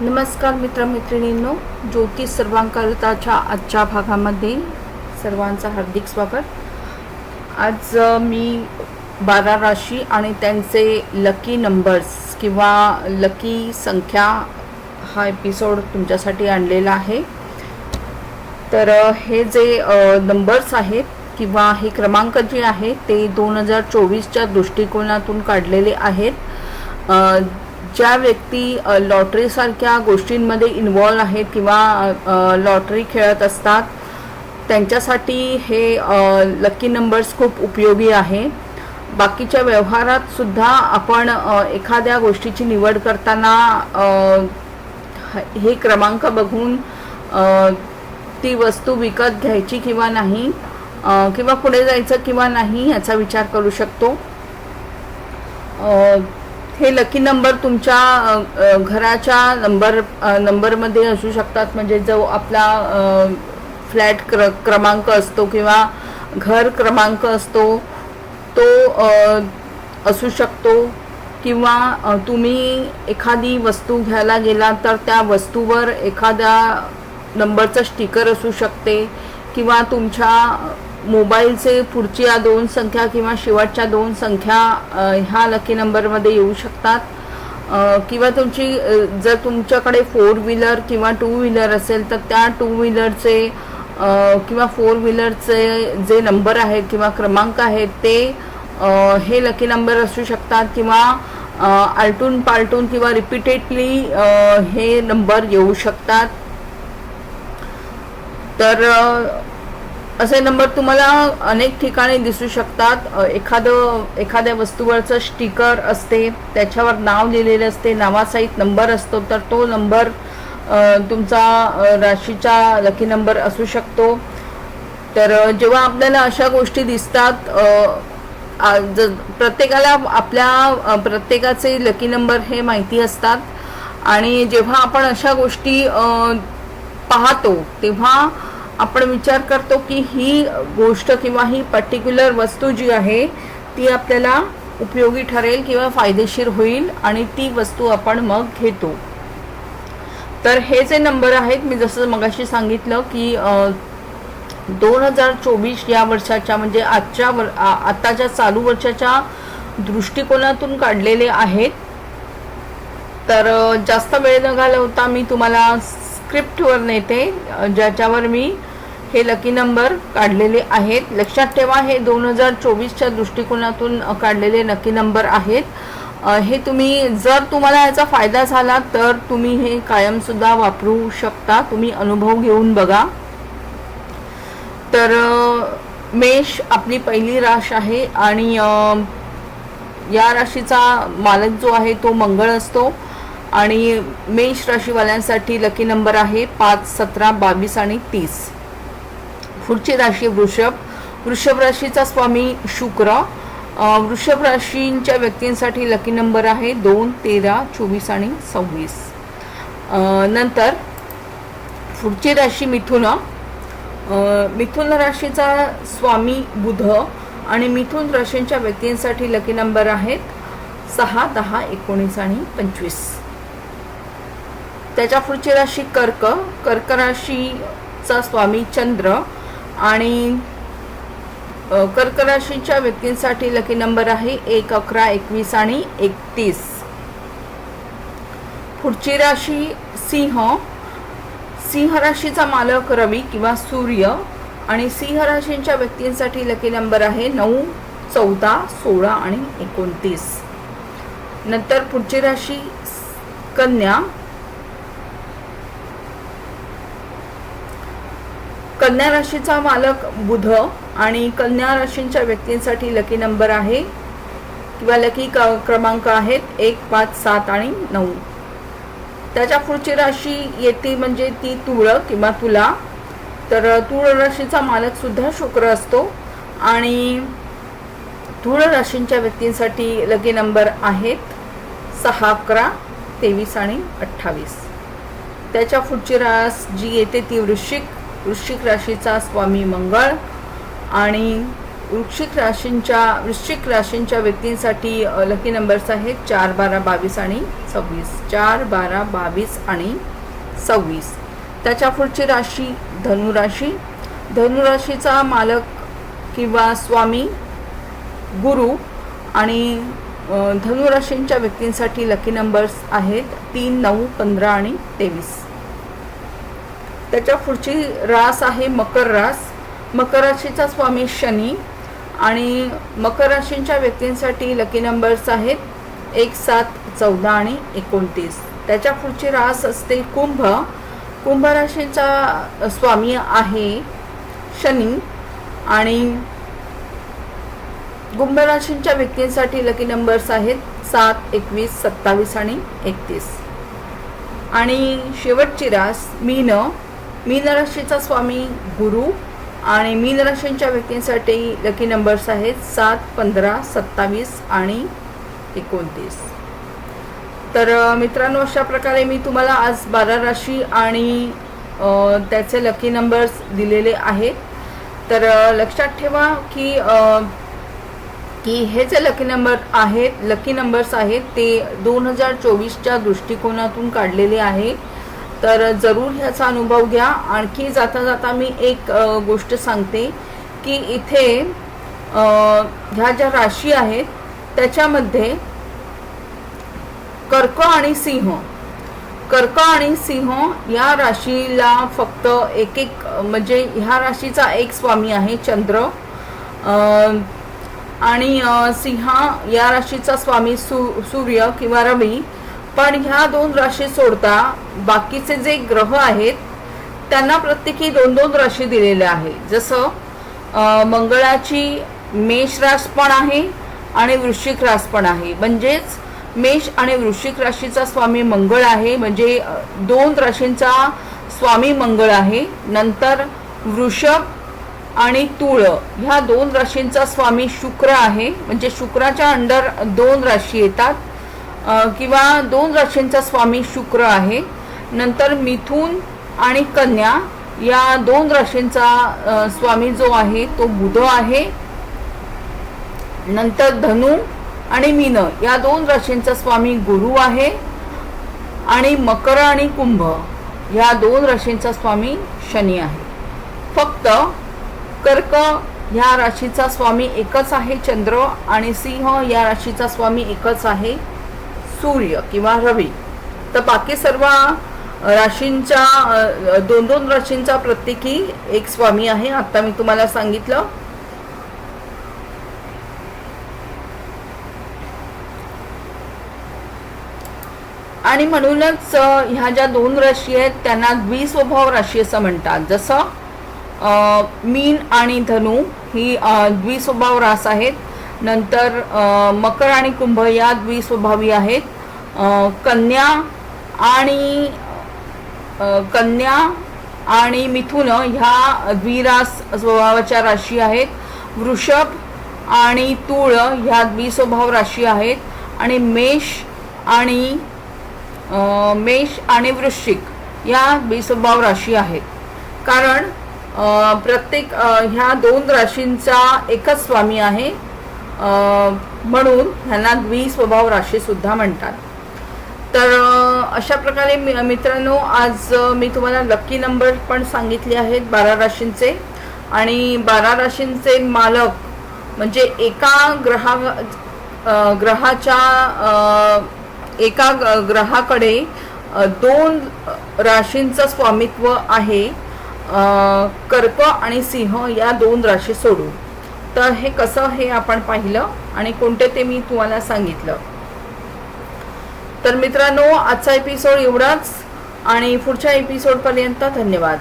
नमस्कार मित्रमैत्रिणींनो ज्योतिष सर्वांकरिताच्या आजच्या भागामध्ये सर्वांचं हार्दिक स्वागत. आज मी बारा राशी आणि त्यांचे लकी नंबर्स किंवा लकी संख्या हा एपिसोड तुमच्यासाठी आणलेला आहे. तर हे जे नंबर्स आहेत किंवा हे क्रमांक जे आहेत ते दोन हजार चोवीसच्या दृष्टिकोनातून काढलेले आहेत. ज्या व्यक्ती लॉटरीसारख्या गोष्टींमध्ये इन्वॉल्व आहेत किंवा लॉटरी खेळत असतात त्यांच्यासाठी हे लकी नंबर्स खूप उपयोगी आहे. बाकीच्या व्यवहारात सुद्धा आपण एखाद्या गोष्टीची निवड करताना हे क्रमांक बघून ती वस्तू विकत घ्यायची किंवा नाही किंवा पुढे जायचं किंवा नाही याचा विचार करू शकतो. हे लकी नंबर तुमच्या घराच्या नंबर नंबरमध्ये असू शकतात. म्हणजे जो आपला फ्लॅट क्र क्रमांक असतो किंवा घर क्रमांक असतो तो असू शकतो. किंवा तुम्ही एखादी वस्तू घ्यायला गेला तर त्या वस्तूवर एखाद्या नंबरचं स्टिकर असू शकते. किंवा तुमच्या मोबाईलचे पुढच्या दोन संख्या किंवा शेवटच्या दोन संख्या ह्या लकी नंबरमध्ये येऊ शकतात. किंवा तुमची जर तुमच्याकडे फोर व्हीलर किंवा टू व्हीलर असेल तर त्या टू व्हीलरचे किंवा फोर व्हीलरचे जे नंबर आहेत किंवा क्रमांक आहेत ते हे लकी नंबर असू शकतात किंवा आलटून पालटून किंवा रिपीटेडली हे नंबर येऊ शकतात. तर असे नंबर तुम्हाला अनेक ठिकाणी दिसू शकतात. एखादं एखाद्या वस्तूवरचं स्टिकर असते त्याच्यावर नाव लिहिलेलं असते नावासहित नंबर असतो तर तो नंबर तुमचा राशीचा लकी नंबर असू शकतो. तर जेव्हा आपल्याला अशा गोष्टी दिसतात ज- प्रत्येकाला आपल्या प्रत्येकाचे लकी नंबर हे माहिती असतात. आणि जेव्हा आपण अशा गोष्टी पाहतो तेव्हा आपण विचार करतो की ही गोष्ट किंवा ही पर्टिक्युलर वस्तू जी आहे ती आपल्याला उपयोगी ठरेल किंवा फायदेशीर होईल आणि ती वस्तू आपण मग घेतो. तर हे जे नंबर आहेत मी जसं मगाशी सांगितलं की दोन हजार चोवीस या वर्षाच्या म्हणजे आजच्या वर आत्ताच्या चालू वर्षाच्या दृष्टिकोनातून काढलेले आहेत. तर जास्त वेळ न घालवता मी तुम्हाला स्क्रिप्टवर नेते ज्याच्यावर मी हे लकी नंबर काढलेले आहेत. लक्षात ठेवा हे दोन हजार चोवीसच्या दृष्टिकोनातून काढलेले लकी नंबर आहेत. हे तुम्ही जर तुम्हाला याचा फायदा झाला तर तुम्ही हे कायमसुद्धा वापरू शकता. तुम्ही अनुभव घेऊन बघा. तर मेष आपली पहिली राश आहे आणि या राशीचा मालक जो आहे तो मंगळ असतो. आणि मेष राशीवाल्यांसाठी लकी नंबर आहे पाच सतरा बावीस आणि तीस. पुढची राशी वृषभ. वृषभ राशीचा स्वामी शुक्र. वृषभ राशींच्या व्यक्तींसाठी लकी नंबर आहे दोन तेरा चोवीस आणि सव्वीस. नंतर पुढची राशी मिथुन. मिथुन राशीचा स्वामी बुध आणि मिथुन राशींच्या व्यक्तींसाठी लकी नंबर आहेत सहा दहा एकोणीस आणि पंचवीस. त्याच्या पुढची राशी कर्क. कर्क राशीचा स्वामी चंद्र. आणि कर्कराशीच्या कर्क व्यक्तींसाठी लकी नंबर आहे एक अकरा एकवीस आणि एकतीस. पुढची राशी सिंह. सिंह राशीचा मालक रवी किंवा सूर्य आणि सिंह राशींच्या व्यक्तींसाठी लकी नंबर आहे नऊ चौदा सोळा आणि एकोणतीस. नंतर पुढची राशी कन्या. कन्या राशीचा मालक बुध आणि कन्या राशींच्या व्यक्तींसाठी लकी नंबर आहे. किंवा लकी क- क्रमांक आहेत एक पाच सात आणि नऊ. त्याच्या पुढची राशी येते म्हणजे ती तुळ किंवा तुला. तर तुळ राशीचा मालक सुद्धा शुक्र असतो. आणि तुळ राशींच्या व्यक्तींसाठी लकी नंबर आहेत सहा अकरा तेवीस आणि अठ्ठावीस. त्याच्या पुढची रास जी येते ती वृश्चिक. वृश्चिक राशीचा स्वामी मंगळ आणि वृश्चिक राशींच्या वृश्चिक राशींच्या व्यक्तींसाठी लकी नंबर्स आहेत चार बारा बावीस आणि सव्वीस. चार बारा बावीस आणि सव्वीस. त्याच्या पुढची राशी धनुराशी. धनुराशीचा मालक किंवा स्वामी गुरु आणि धनुराशींच्या व्यक्तींसाठी लकी नंबर्स आहेत तीन नऊ पंधरा आणि तेवीस. त्याच्या पुढची रास आहे मकर रास. मकर राशीचा स्वामी शनी आणि मकर राशींच्या व्यक्तींसाठी लकी नंबर्स आहेत एक सात चौदा आणि एकोणतीस. त्याच्या पुढची रास असते कुंभ. कुंभ राशीचा स्वामी आहे शनी आणि कुंभ राशींच्या व्यक्तींसाठी लकी नंबर्स आहेत सात एकवीस सत्तावीस आणि एकतीस. आणि शेवटची रास मीन. मीनराशीचा स्वामी गुरु आणि मीनराशींच्या व्यक्तींसाठी लकी नंबर्स आहेत सात पंधरा सत्तावीस आणि एकोणतीस. तर मित्रांनो अशा प्रकारे मी तुम्हाला आज बारा राशी आणि त्याचे लकी नंबर्स दिलेले आहेत. तर लक्षात ठेवा की की हे जे लकी नंबर आहेत लकी नंबर्स आहेत ते दोन हजार चोवीसच्या दृष्टिकोनातून काढलेले आहे. तर जरूर ह्याचा अनुभव घ्या. आणखी जाता जाता मी एक गोष्ट सांगते की इथे ह्या ज्या राशी आहेत त्याच्यामध्ये कर्क आणि सिंह. कर्क आणि सिंह या राशीला फक्त एक एक म्हणजे ह्या राशीचा एक स्वामी आहे चंद्र. आणि सिंहा सिंह या राशीचा स्वामी सु सूर्य किंवा रवी. पण ह्या दोन राशी सोडता बाकीचे जे ग्रह आहेत त्यांना प्रत्येकी दोन दोन राशी दिलेल्या आहे. जसं मंगळाची मेष रास पण आहे आणि वृश्चिक रास पण आहे. म्हणजेच मेष आणि वृश्चिक राशीचा स्वामी मंगळ आहे. म्हणजे दोन राशींचा स्वामी मंगळ आहे. नंतर वृषभ आणि तुळ. ह्या दोन राशींचा स्वामी शुक्र आहे. म्हणजे शुक्राच्या अंडर दोन राशी येतात. किंवा दोन राशींचा स्वामी शुक्र आहे. नंतर मिथून आणि कन्या या दोन राशींचा स्वामी जो आहे तो बुध आहे. नंतर धनु आणि मीन या दोन राशींचा स्वामी गुरु आहे. आणि मकर आणि कुंभ या दोन राशींचा स्वामी शनी आहे. फक्त कर्क ह्या राशीचा स्वामी एकच आहे चंद्र आणि सिंह या राशीचा स्वामी एकच आहे. सूर्य किंवा रवी. तर बाकी सर्व राशींच्या दोन दोन राशींचा प्रत्येकी एक स्वामी आहे. आता मी तुम्हाला सांगितलं. आणि म्हणूनच ह्या ज्या दोन राशी आहेत त्यांना द्विस्वभाव राशी असं म्हणतात. जसं मीन आणि धनु ही द्विस्वभाव रास आहेत. नंतर मकर आणि कुंभ या द्विस्वभावी आहेत. कन्या आणि कन्या आणि मिथुन ह्या द्विरास स्वभावाच्या राशी आहेत. वृषभ आणि तुळ ह्या द्विस्वभाव राशी आहेत. आणि मेष आणि मेष आणि वृश्चिक या द्विस्वभाव राशी आहेत. कारण प्रत्येक ह्या दोन राशींचा एकच स्वामी आहे. म्हणून ह्यांना द्विस्वभाव राशी सुद्धा म्हणतात. तर अशा प्रकारे मि- मित्रांनो आज मी तुम्हाला लक्की नंबर पण सांगितले आहेत बारा राशींचे. आणि बारा राशींचे मालक म्हणजे एका ग्रहा ग्रहाच्या एका ग- ग्रहाकडे दोन राशींचं स्वामित्व आहे. कर्क आणि सिंह या दोन राशी सोडून. तर हे कसं हे आपण पाहिलं आणि कोणते ते मी तुम्हाला सांगितलं. तर मित्रांनो आजचा एपिसोड एवढाच आणि पुढच्या एपिसोडपर्यंत धन्यवाद.